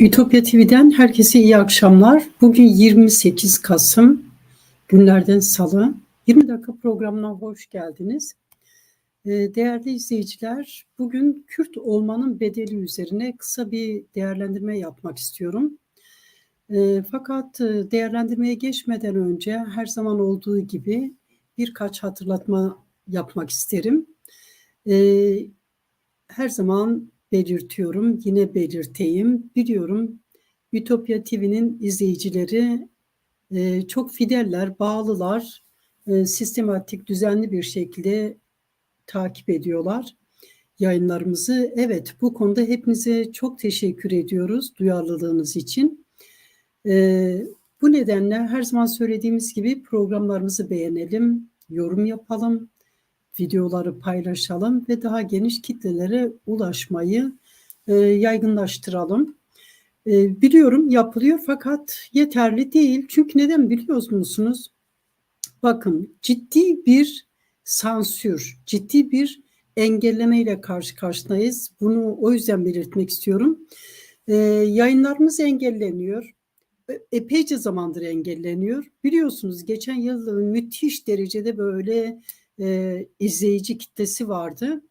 Ütopya TV'den herkese iyi akşamlar. Bugün 28 Kasım, günlerden salı. 20 dakika programına hoş geldiniz. Ee, değerli izleyiciler, bugün Kürt olmanın bedeli üzerine kısa bir değerlendirme yapmak istiyorum. Ee, fakat e, değerlendirmeye geçmeden önce her zaman olduğu gibi birkaç hatırlatma yapmak isterim. Ee, her zaman belirtiyorum, yine belirteyim. Biliyorum Ütopya TV'nin izleyicileri e, çok fideller, bağlılar, e, sistematik, düzenli bir şekilde takip ediyorlar yayınlarımızı. Evet, bu konuda hepinize çok teşekkür ediyoruz duyarlılığınız için. E, bu nedenle her zaman söylediğimiz gibi programlarımızı beğenelim, yorum yapalım, videoları paylaşalım ve daha geniş kitlelere ulaşmayı e, yaygınlaştıralım. E, biliyorum yapılıyor fakat yeterli değil. Çünkü neden biliyor musunuz? Bakın ciddi bir sansür, ciddi bir engelleme ile karşı karşıyayız. Bunu o yüzden belirtmek istiyorum. E, yayınlarımız engelleniyor. E, epeyce zamandır engelleniyor. Biliyorsunuz geçen yıl müthiş derecede böyle e, izleyici kitlesi vardı.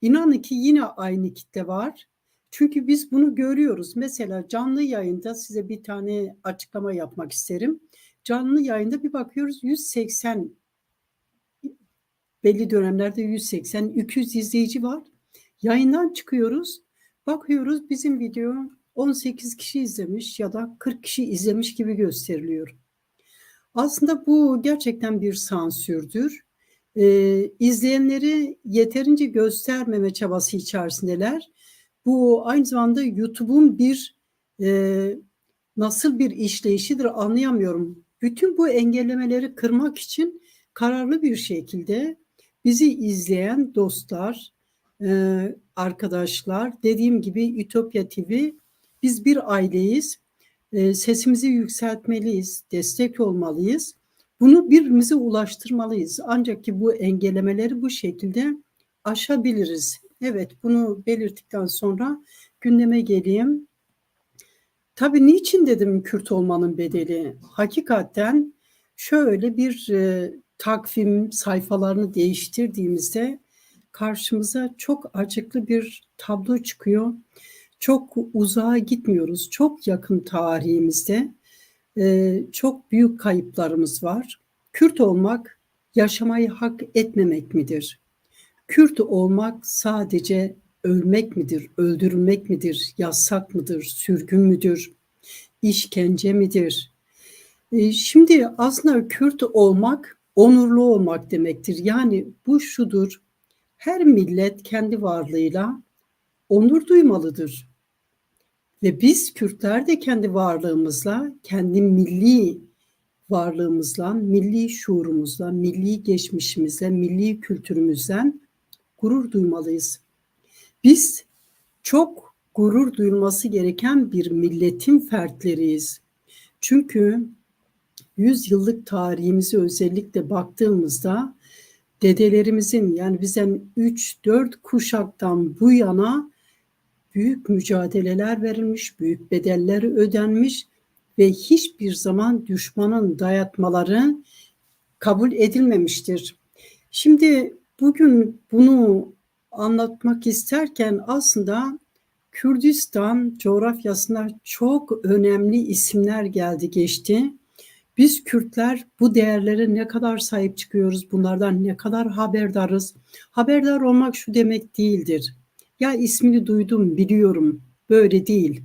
İnanın ki yine aynı kitle var. Çünkü biz bunu görüyoruz. Mesela canlı yayında size bir tane açıklama yapmak isterim. Canlı yayında bir bakıyoruz 180 belli dönemlerde 180 200 izleyici var. Yayından çıkıyoruz. Bakıyoruz bizim video 18 kişi izlemiş ya da 40 kişi izlemiş gibi gösteriliyor. Aslında bu gerçekten bir sansürdür e, izleyenleri yeterince göstermeme çabası içerisindeler. Bu aynı zamanda YouTube'un bir e, nasıl bir işleyişidir anlayamıyorum. Bütün bu engellemeleri kırmak için kararlı bir şekilde bizi izleyen dostlar, e, arkadaşlar, dediğim gibi Ütopya TV biz bir aileyiz. E, sesimizi yükseltmeliyiz, destek olmalıyız. Bunu birbirimize ulaştırmalıyız. Ancak ki bu engellemeleri bu şekilde aşabiliriz. Evet bunu belirttikten sonra gündeme geleyim. Tabii niçin dedim Kürt olmanın bedeli? Hakikaten şöyle bir e, takvim sayfalarını değiştirdiğimizde karşımıza çok acıklı bir tablo çıkıyor. Çok uzağa gitmiyoruz. Çok yakın tarihimizde e, çok büyük kayıplarımız var. Kürt olmak yaşamayı hak etmemek midir? Kürt olmak sadece ölmek midir, öldürülmek midir, yasak mıdır, sürgün müdür, işkence midir? E, şimdi aslında Kürt olmak onurlu olmak demektir. Yani bu şudur, her millet kendi varlığıyla onur duymalıdır. Ve biz Kürtler de kendi varlığımızla, kendi milli varlığımızla, milli şuurumuzla, milli geçmişimizle, milli kültürümüzden gurur duymalıyız. Biz çok gurur duyulması gereken bir milletin fertleriyiz. Çünkü 100 yıllık tarihimizi özellikle baktığımızda dedelerimizin yani bizden 3-4 kuşaktan bu yana büyük mücadeleler verilmiş, büyük bedeller ödenmiş ve hiçbir zaman düşmanın dayatmaları kabul edilmemiştir. Şimdi bugün bunu anlatmak isterken aslında Kürdistan coğrafyasına çok önemli isimler geldi geçti. Biz Kürtler bu değerlere ne kadar sahip çıkıyoruz, bunlardan ne kadar haberdarız? Haberdar olmak şu demek değildir ya ismini duydum, biliyorum. Böyle değil.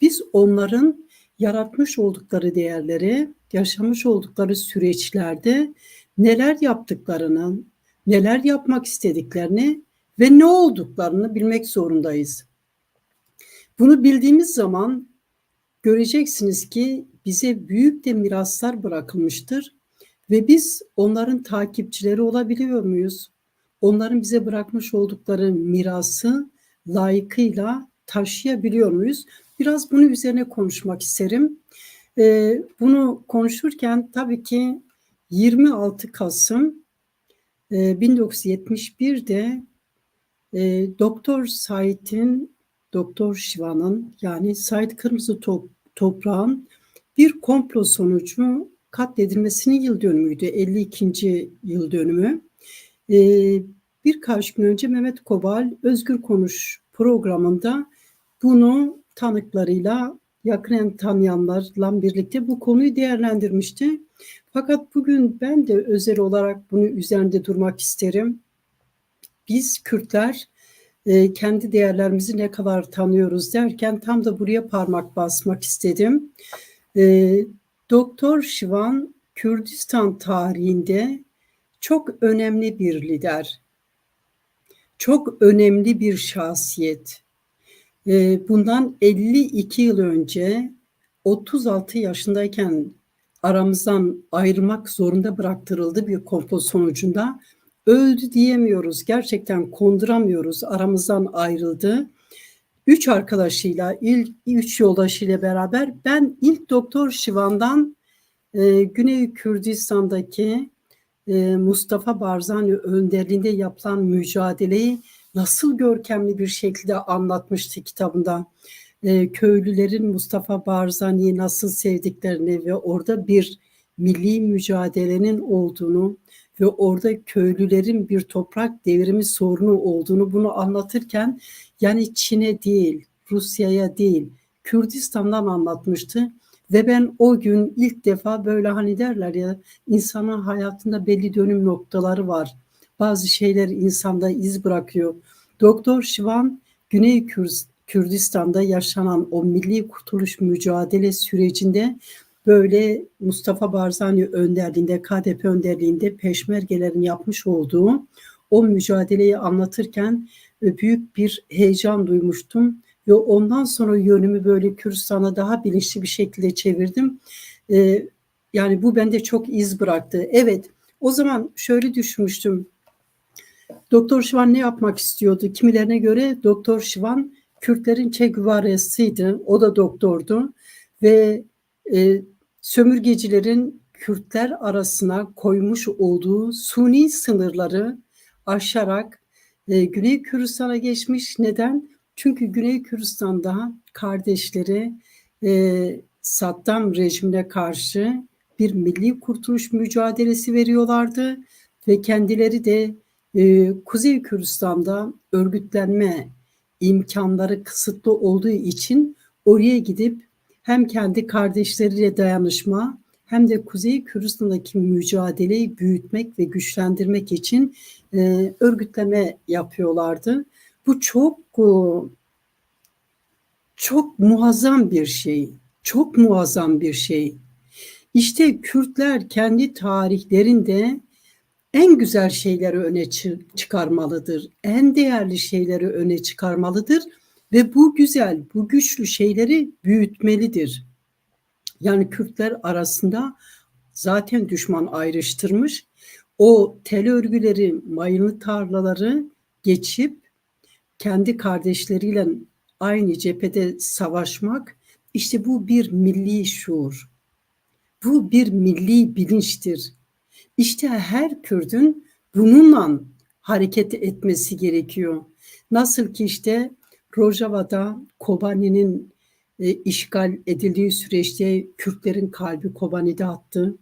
Biz onların yaratmış oldukları değerleri, yaşamış oldukları süreçlerde neler yaptıklarını, neler yapmak istediklerini ve ne olduklarını bilmek zorundayız. Bunu bildiğimiz zaman göreceksiniz ki bize büyük de miraslar bırakılmıştır ve biz onların takipçileri olabiliyor muyuz? Onların bize bırakmış oldukları mirası layıkıyla taşıyabiliyor muyuz? Biraz bunu üzerine konuşmak isterim. Ee, bunu konuşurken tabii ki 26 Kasım e, 1971'de e, Doktor Said'in Doktor Şiva'nın yani Said Kırmızı Top, Toprağın bir komplo sonucu katledilmesinin yıl dönümüydü. 52. yıl dönümü. Ee, birkaç gün önce Mehmet Kobal Özgür Konuş programında bunu tanıklarıyla yakinen tanıyanlarla birlikte bu konuyu değerlendirmişti. Fakat bugün ben de özel olarak bunu üzerinde durmak isterim. Biz Kürtler e, kendi değerlerimizi ne kadar tanıyoruz derken tam da buraya parmak basmak istedim. E, Doktor Şivan Kürdistan tarihinde çok önemli bir lider. Çok önemli bir şahsiyet. E, bundan 52 yıl önce 36 yaşındayken aramızdan ayırmak zorunda bıraktırıldı bir komplo sonucunda. Öldü diyemiyoruz, gerçekten konduramıyoruz, aramızdan ayrıldı. Üç arkadaşıyla, ilk üç yoldaşıyla beraber ben ilk Doktor Şivan'dan e, Güney Kürdistan'daki e, Mustafa Barzani önderliğinde yapılan mücadeleyi nasıl görkemli bir şekilde anlatmıştı kitabında e, köylülerin Mustafa Barzani'yi nasıl sevdiklerini ve orada bir milli mücadelenin olduğunu ve orada köylülerin bir toprak devrimi sorunu olduğunu bunu anlatırken yani Çin'e değil, Rusya'ya değil, Kürdistan'dan anlatmıştı. Ve ben o gün ilk defa böyle hani derler ya insanın hayatında belli dönüm noktaları var. Bazı şeyler insanda iz bırakıyor. Doktor Şivan Güney Kürdistan Kürdistan'da yaşanan o milli kurtuluş mücadele sürecinde böyle Mustafa Barzani önderliğinde, KDP önderliğinde peşmergelerin yapmış olduğu o mücadeleyi anlatırken e, büyük bir heyecan duymuştum ondan sonra yönümü böyle Kürdistan'a daha bilinçli bir şekilde çevirdim. E, yani bu bende çok iz bıraktı. Evet, o zaman şöyle düşünmüştüm. Doktor Şivan ne yapmak istiyordu? Kimilerine göre Doktor Şivan Kürtlerin Che Guevara'sıydı. O da doktordu ve e, sömürgecilerin Kürtler arasına koymuş olduğu suni sınırları aşarak e, Güney Kürdistan'a geçmiş. Neden? Çünkü Güney Kürdistan'da kardeşleri e, Saddam rejimine karşı bir milli kurtuluş mücadelesi veriyorlardı ve kendileri de e, Kuzey Kürdistan'da örgütlenme imkanları kısıtlı olduğu için oraya gidip hem kendi kardeşleriyle dayanışma hem de Kuzey Kürdistan'daki mücadeleyi büyütmek ve güçlendirmek için e, örgütleme yapıyorlardı. Bu çok çok muazzam bir şey. Çok muazzam bir şey. İşte Kürtler kendi tarihlerinde en güzel şeyleri öne çıkarmalıdır. En değerli şeyleri öne çıkarmalıdır ve bu güzel, bu güçlü şeyleri büyütmelidir. Yani Kürtler arasında zaten düşman ayrıştırmış. O tel örgüleri, mayınlı tarlaları geçip kendi kardeşleriyle aynı cephede savaşmak işte bu bir milli şuur. Bu bir milli bilinçtir. İşte her Kürdün bununla hareket etmesi gerekiyor. Nasıl ki işte Rojava'da Kobani'nin e, işgal edildiği süreçte Kürtlerin kalbi Kobani'de attı.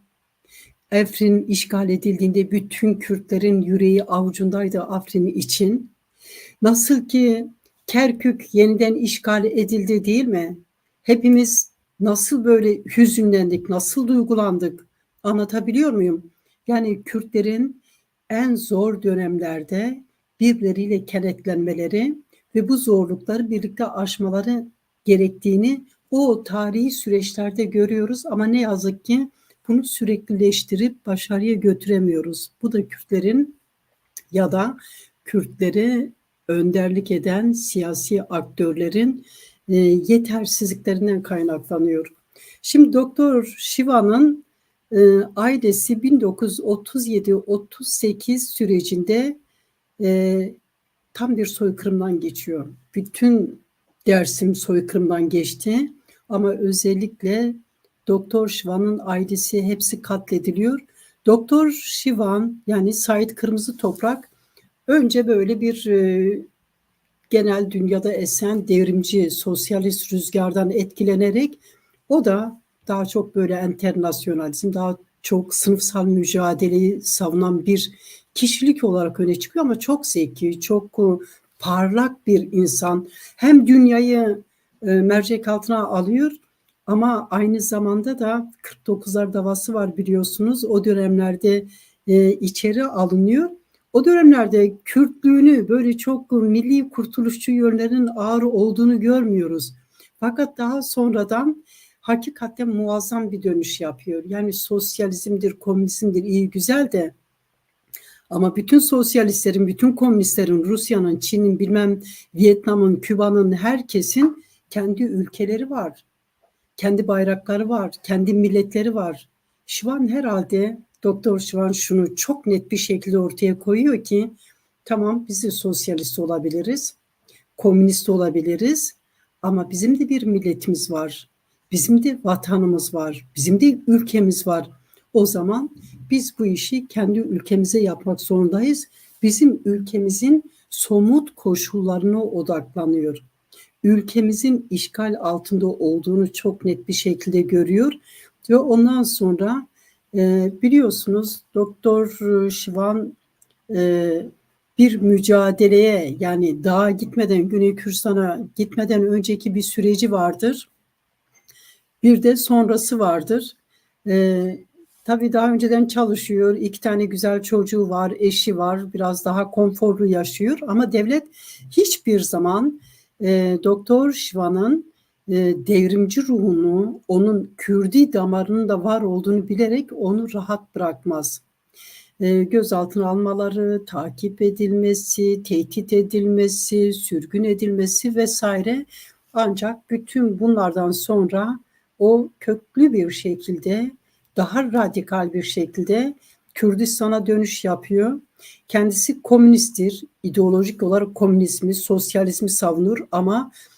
Afrin işgal edildiğinde bütün Kürtlerin yüreği avucundaydı Afrin için. Nasıl ki Kerkük yeniden işgal edildi değil mi? Hepimiz nasıl böyle hüzünlendik, nasıl duygulandık? Anlatabiliyor muyum? Yani Kürtlerin en zor dönemlerde birbirleriyle kenetlenmeleri ve bu zorlukları birlikte aşmaları gerektiğini o tarihi süreçlerde görüyoruz ama ne yazık ki bunu süreklileştirip başarıya götüremiyoruz. Bu da Kürtlerin ya da Kürtleri önderlik eden siyasi aktörlerin e, yetersizliklerinden kaynaklanıyor. Şimdi Doktor Şiva'nın e, ailesi 1937-38 sürecinde e, tam bir soykırımdan geçiyor. Bütün Dersim soykırımdan geçti ama özellikle Doktor Şivan'ın ailesi hepsi katlediliyor. Doktor Şivan yani Said Kırmızı Toprak önce böyle bir e, genel dünyada esen devrimci sosyalist rüzgardan etkilenerek o da daha çok böyle enternasyonalizm, daha çok sınıfsal mücadeleyi savunan bir kişilik olarak öne çıkıyor ama çok zeki, çok e, parlak bir insan. Hem dünyayı e, mercek altına alıyor ama aynı zamanda da 49'lar davası var biliyorsunuz. O dönemlerde içeri alınıyor. O dönemlerde Kürtlüğünü böyle çok milli kurtuluşçu yönlerin ağır olduğunu görmüyoruz. Fakat daha sonradan hakikaten muazzam bir dönüş yapıyor. Yani sosyalizmdir, komünizmdir iyi güzel de ama bütün sosyalistlerin, bütün komünistlerin, Rusya'nın, Çin'in, bilmem Vietnam'ın, Küba'nın, herkesin kendi ülkeleri var. Kendi bayrakları var, kendi milletleri var. Şivan herhalde, Doktor Şivan şunu çok net bir şekilde ortaya koyuyor ki tamam biz de sosyalist olabiliriz, komünist olabiliriz ama bizim de bir milletimiz var. Bizim de vatanımız var, bizim de ülkemiz var. O zaman biz bu işi kendi ülkemize yapmak zorundayız. Bizim ülkemizin somut koşullarına odaklanıyor. Ülkemizin işgal altında olduğunu çok net bir şekilde görüyor ve ondan sonra e, biliyorsunuz Doktor Şivan e, bir mücadeleye yani dağa gitmeden Güney Kürsan'a gitmeden önceki bir süreci vardır. Bir de sonrası vardır. Ee, tabii daha önceden çalışıyor, iki tane güzel çocuğu var, eşi var, biraz daha konforlu yaşıyor. Ama devlet hiçbir zaman e, Doktor Şivan'ın e, devrimci ruhunu, onun Kürdi damarının da var olduğunu bilerek onu rahat bırakmaz. E, gözaltına almaları, takip edilmesi, tehdit edilmesi, sürgün edilmesi vesaire ancak bütün bunlardan sonra o köklü bir şekilde daha radikal bir şekilde Kürdistan'a dönüş yapıyor. Kendisi komünisttir. ideolojik olarak komünizmi, sosyalizmi savunur ama e,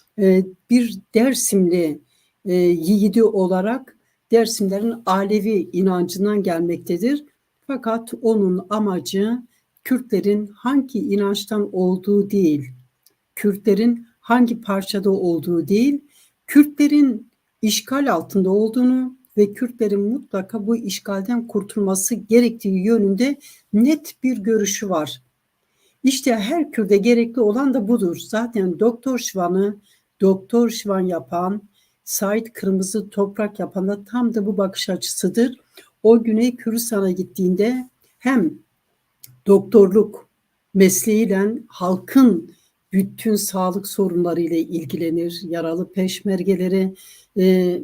bir Dersimli e, yiğidi olarak Dersimlerin Alevi inancından gelmektedir. Fakat onun amacı Kürtlerin hangi inançtan olduğu değil, Kürtlerin hangi parçada olduğu değil, Kürtlerin işgal altında olduğunu ve Kürtlerin mutlaka bu işgalden kurtulması gerektiği yönünde net bir görüşü var. İşte her Kürt'e gerekli olan da budur. Zaten Doktor Şvan'ı Doktor Şvan yapan, Said Kırmızı Toprak yapan da tam da bu bakış açısıdır. O Güney Kürdistan'a gittiğinde hem doktorluk mesleğiyle halkın bütün sağlık sorunlarıyla ilgilenir, yaralı peşmergelere e,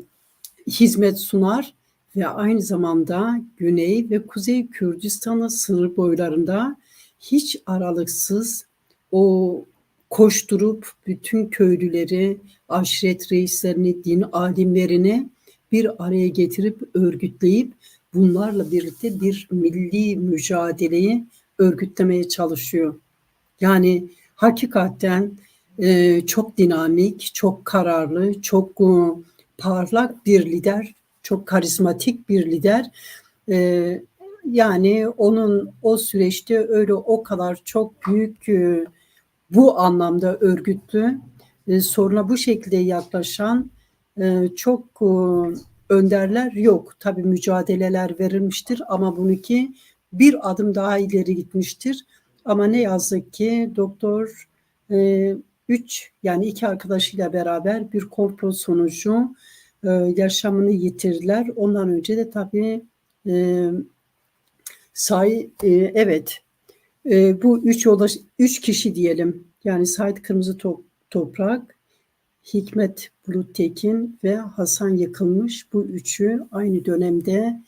hizmet sunar ve aynı zamanda Güney ve Kuzey Kürdistan'ın sınır boylarında hiç aralıksız o koşturup bütün köylüleri, aşiret reislerini, din alimlerini bir araya getirip örgütleyip bunlarla birlikte bir milli mücadeleyi örgütlemeye çalışıyor. Yani hakikaten e, çok dinamik, çok kararlı, çok e, parlak bir lider, çok karizmatik bir lider. E, yani onun o süreçte öyle o kadar çok büyük e, bu anlamda örgütlü e, soruna bu şekilde yaklaşan e, çok e, önderler yok. Tabi mücadeleler verilmiştir ama bununki bir adım daha ileri gitmiştir. Ama ne yazık ki doktor e, üç yani iki arkadaşıyla beraber bir komplo sonucu yaşamını yitirdiler. Ondan önce de tabii say evet e, bu üç yola üç kişi diyelim yani Said Kırmızı Top, Toprak, Hikmet Bulut Tekin ve Hasan Yıkılmış bu üçü aynı dönemde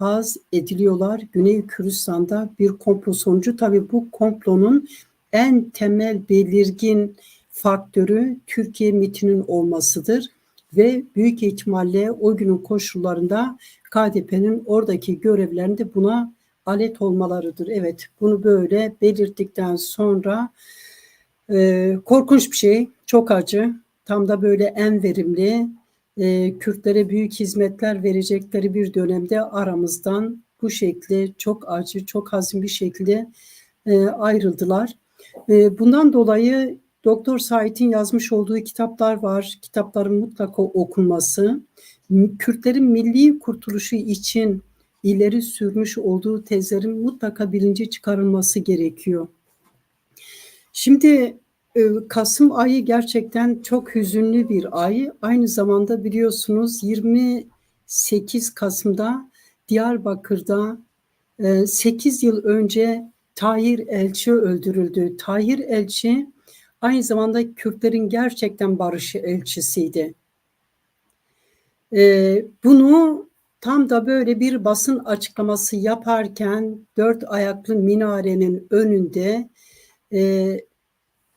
az ediliyorlar. Güney Kürdistan'da bir komplo sonucu. Tabii bu komplonun en temel belirgin faktörü Türkiye mitinin olmasıdır ve büyük ihtimalle o günün koşullarında KDP'nin oradaki görevlerinde buna alet olmalarıdır. Evet bunu böyle belirttikten sonra e, korkunç bir şey, çok acı. Tam da böyle en verimli e, Kürtlere büyük hizmetler verecekleri bir dönemde aramızdan bu şekilde çok acı, çok hazin bir şekilde e, ayrıldılar. E, bundan dolayı Doktor Sait'in yazmış olduğu kitaplar var. Kitapların mutlaka okunması. Kürtlerin milli kurtuluşu için ileri sürmüş olduğu tezlerin mutlaka bilince çıkarılması gerekiyor. Şimdi e, Kasım ayı gerçekten çok hüzünlü bir ay. Aynı zamanda biliyorsunuz 28 Kasım'da Diyarbakır'da 8 e, yıl önce Tahir Elçi öldürüldü. Tahir Elçi aynı zamanda Kürtlerin gerçekten barışı elçisiydi. E, bunu tam da böyle bir basın açıklaması yaparken dört ayaklı minarenin önünde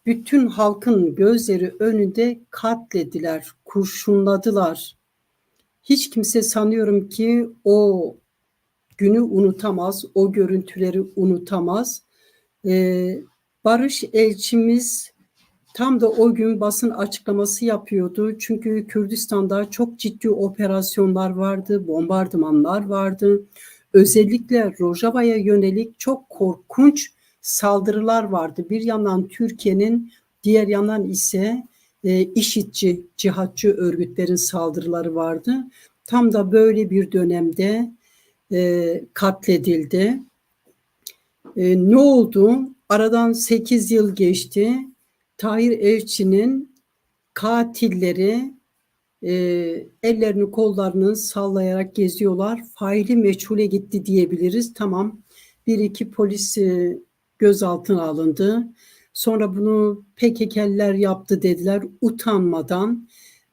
bütün halkın gözleri önünde katlediler, kurşunladılar. Hiç kimse sanıyorum ki o günü unutamaz, o görüntüleri unutamaz. Ee, Barış elçimiz tam da o gün basın açıklaması yapıyordu. Çünkü Kürdistan'da çok ciddi operasyonlar vardı, bombardımanlar vardı. Özellikle Rojava'ya yönelik çok korkunç saldırılar vardı. Bir yandan Türkiye'nin, diğer yandan ise e, işitçi, cihatçı örgütlerin saldırıları vardı. Tam da böyle bir dönemde e, katledildi. E, ne oldu? Aradan 8 yıl geçti. Tahir Elçi'nin katilleri e, ellerini kollarını sallayarak geziyorlar. Faili meçhule gitti diyebiliriz. Tamam bir iki polis e, gözaltına alındı. Sonra bunu PKK'liler yaptı dediler utanmadan.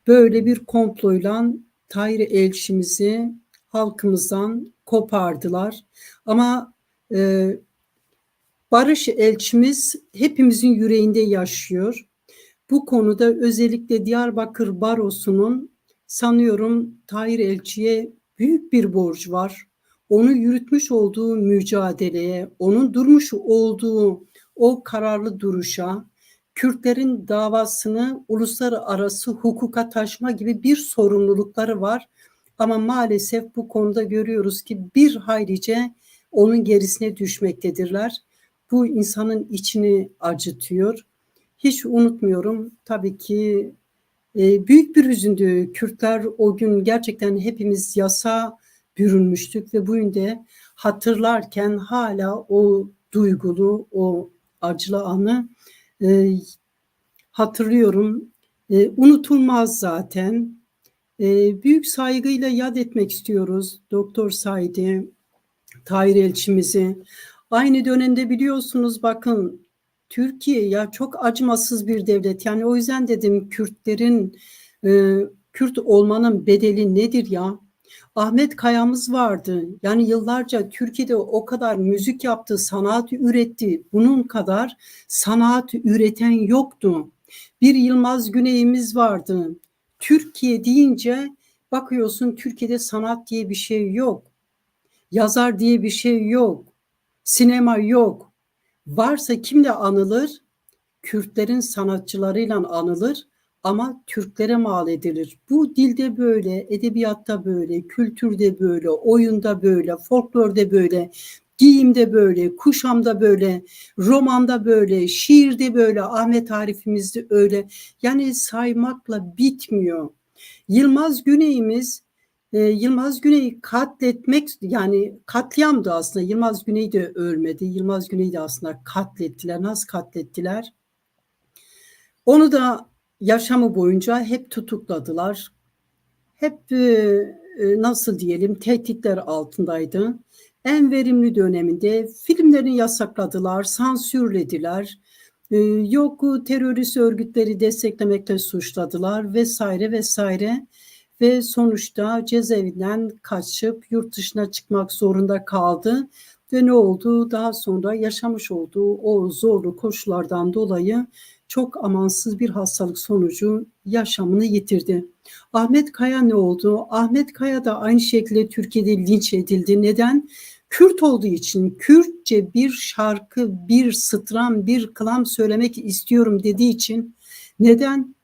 Böyle bir komployla Tahir elçimizi halkımızdan kopardılar. Ama e, Barış elçimiz hepimizin yüreğinde yaşıyor. Bu konuda özellikle Diyarbakır Barosu'nun sanıyorum Tahir Elçi'ye büyük bir borç var onu yürütmüş olduğu mücadeleye, onun durmuş olduğu o kararlı duruşa, Kürtlerin davasını uluslararası hukuka taşma gibi bir sorumlulukları var. Ama maalesef bu konuda görüyoruz ki bir haylice onun gerisine düşmektedirler. Bu insanın içini acıtıyor. Hiç unutmuyorum tabii ki e, büyük bir hüzündü. Kürtler o gün gerçekten hepimiz yasa bürünmüştük ve bugün de hatırlarken hala o duygulu, o acılı anı e, hatırlıyorum. E, unutulmaz zaten. E, büyük saygıyla yad etmek istiyoruz Doktor Said'i, Tahir Elçimizi. Aynı dönemde biliyorsunuz bakın Türkiye ya çok acımasız bir devlet. Yani o yüzden dedim Kürtlerin e, Kürt olmanın bedeli nedir ya? Ahmet Kaya'mız vardı. Yani yıllarca Türkiye'de o kadar müzik yaptı, sanat üretti. Bunun kadar sanat üreten yoktu. Bir Yılmaz Güney'imiz vardı. Türkiye deyince bakıyorsun Türkiye'de sanat diye bir şey yok. Yazar diye bir şey yok. Sinema yok. Varsa kimle anılır? Kürtlerin sanatçılarıyla anılır ama Türklere mal edilir. Bu dilde böyle, edebiyatta böyle, kültürde böyle, oyunda böyle, folklorda böyle, giyimde böyle, kuşamda böyle, romanda böyle, şiirde böyle, Ahmet Arif'imizde öyle. Yani saymakla bitmiyor. Yılmaz Güney'imiz e, Yılmaz Güney'i katletmek yani katliamdı aslında. Yılmaz Güney de ölmedi. Yılmaz Güney'i de aslında katlettiler. Nasıl katlettiler? Onu da yaşamı boyunca hep tutukladılar. Hep e, e, nasıl diyelim tehditler altındaydı. En verimli döneminde filmlerini yasakladılar, sansürlediler. E, yok terörist örgütleri desteklemekle suçladılar vesaire vesaire ve sonuçta cezaevinden kaçıp yurt dışına çıkmak zorunda kaldı. Ve ne oldu? Daha sonra yaşamış olduğu o zorlu koşullardan dolayı çok amansız bir hastalık sonucu yaşamını yitirdi. Ahmet Kaya ne oldu? Ahmet Kaya da aynı şekilde Türkiye'de linç edildi. Neden? Kürt olduğu için Kürtçe bir şarkı, bir sıtram, bir klam söylemek istiyorum dediği için neden?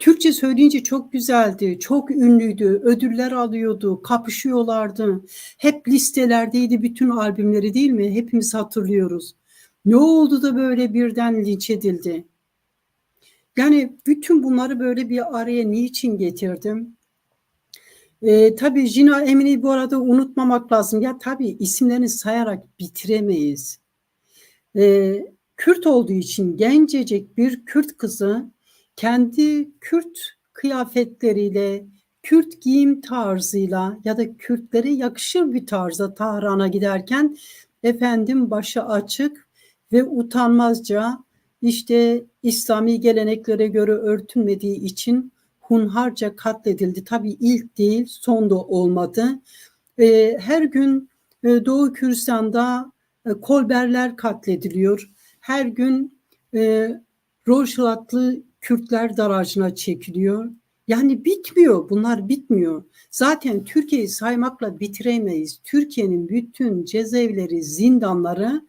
Türkçe söyleyince çok güzeldi, çok ünlüydü, ödüller alıyordu, kapışıyorlardı. Hep listelerdeydi bütün albümleri değil mi? Hepimiz hatırlıyoruz. Ne oldu da böyle birden linç edildi? Yani bütün bunları böyle bir araya niçin getirdim? Ee, tabii Jina Emine'yi bu arada unutmamak lazım. Ya tabii isimlerini sayarak bitiremeyiz. Ee, Kürt olduğu için gencecik bir Kürt kızı kendi Kürt kıyafetleriyle, Kürt giyim tarzıyla ya da Kürtlere yakışır bir tarzda Tahran'a giderken efendim başı açık ve utanmazca işte İslami geleneklere göre örtünmediği için hunharca katledildi. Tabii ilk değil, son da olmadı. Ee, her gün e, Doğu Kürdistan'da e, kolberler katlediliyor. Her gün e, Rojlatlı Kürtler daracına çekiliyor. Yani bitmiyor, bunlar bitmiyor. Zaten Türkiye'yi saymakla bitiremeyiz. Türkiye'nin bütün cezaevleri, zindanları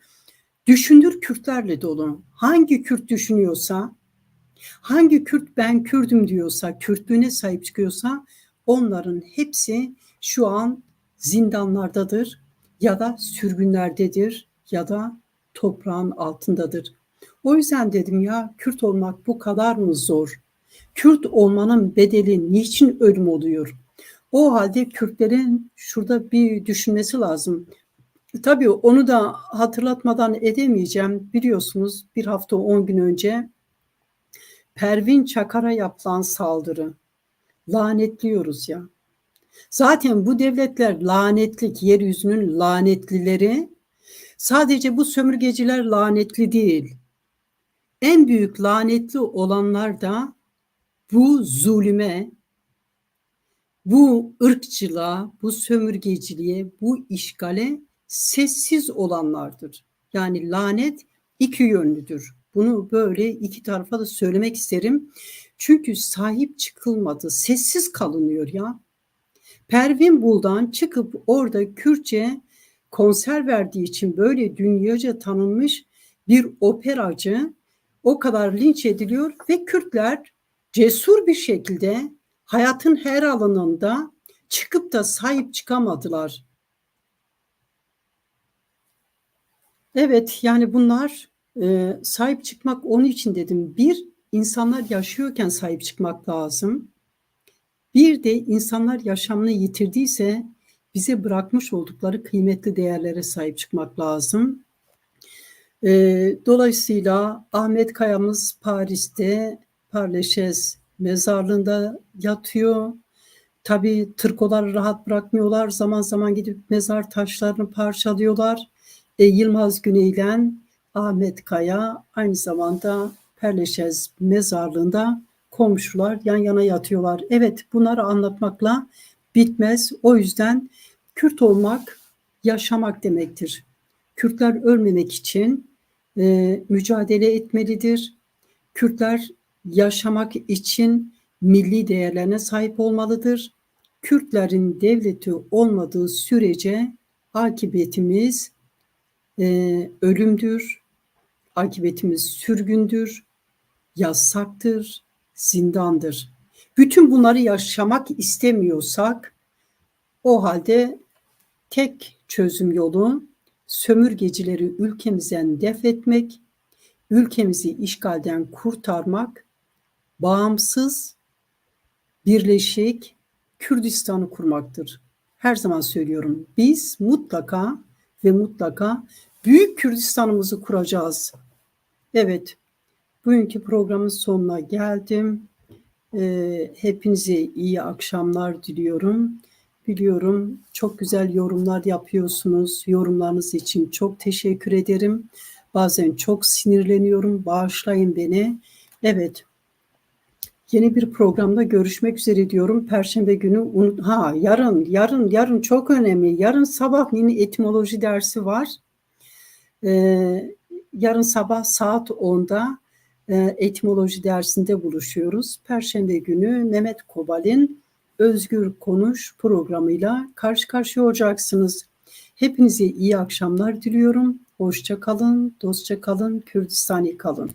düşündür Kürtlerle dolu. Hangi Kürt düşünüyorsa, hangi Kürt ben Kürdüm diyorsa, Kürtlüğüne sahip çıkıyorsa onların hepsi şu an zindanlardadır ya da sürgünlerdedir ya da toprağın altındadır. O yüzden dedim ya Kürt olmak bu kadar mı zor? Kürt olmanın bedeli niçin ölüm oluyor? O halde Kürtlerin şurada bir düşünmesi lazım. Tabii onu da hatırlatmadan edemeyeceğim. Biliyorsunuz bir hafta on gün önce Pervin Çakar'a yapılan saldırı. Lanetliyoruz ya. Zaten bu devletler lanetlik, yeryüzünün lanetlileri. Sadece bu sömürgeciler lanetli değil. En büyük lanetli olanlar da bu zulüme, bu ırkçılığa, bu sömürgeciliğe, bu işgale sessiz olanlardır. Yani lanet iki yönlüdür. Bunu böyle iki tarafa da söylemek isterim. Çünkü sahip çıkılmadı, sessiz kalınıyor ya. Pervin Buldan çıkıp orada Kürtçe konser verdiği için böyle dünyaca tanınmış bir operacı o kadar linç ediliyor ve Kürtler cesur bir şekilde hayatın her alanında çıkıp da sahip çıkamadılar. Evet yani bunlar e, sahip çıkmak onun için dedim. Bir, insanlar yaşıyorken sahip çıkmak lazım. Bir de insanlar yaşamını yitirdiyse bize bırakmış oldukları kıymetli değerlere sahip çıkmak lazım. E, dolayısıyla Ahmet Kaya'mız Paris'te Parleşez mezarlığında yatıyor. Tabii tırkoları rahat bırakmıyorlar. Zaman zaman gidip mezar taşlarını parçalıyorlar. E, Yılmaz Güney'den Ahmet Kaya aynı zamanda Perleşez mezarlığında komşular yan yana yatıyorlar. Evet bunları anlatmakla bitmez. O yüzden Kürt olmak yaşamak demektir. Kürtler ölmemek için e, mücadele etmelidir. Kürtler yaşamak için milli değerlerine sahip olmalıdır. Kürtlerin devleti olmadığı sürece akıbetimiz e, ölümdür, akıbetimiz sürgündür, yasaktır, zindandır. Bütün bunları yaşamak istemiyorsak o halde tek çözüm yolu sömürgecileri ülkemizden def etmek, ülkemizi işgalden kurtarmak, bağımsız, birleşik Kürdistan'ı kurmaktır. Her zaman söylüyorum. Biz mutlaka ve mutlaka Büyük Kürdistan'ımızı kuracağız. Evet, bugünkü programın sonuna geldim. Ee, hepinize iyi akşamlar diliyorum. Biliyorum çok güzel yorumlar yapıyorsunuz. Yorumlarınız için çok teşekkür ederim. Bazen çok sinirleniyorum. Bağışlayın beni. Evet. Yeni bir programda görüşmek üzere diyorum. Perşembe günü unut ha yarın yarın yarın çok önemli. Yarın sabah yeni etimoloji dersi var. Ee, yarın sabah saat 10'da e, etimoloji dersinde buluşuyoruz. Perşembe günü Mehmet Kobal'in Özgür Konuş programıyla karşı karşıya olacaksınız. Hepinize iyi akşamlar diliyorum. Hoşça kalın, dostça kalın, Kürdistani kalın.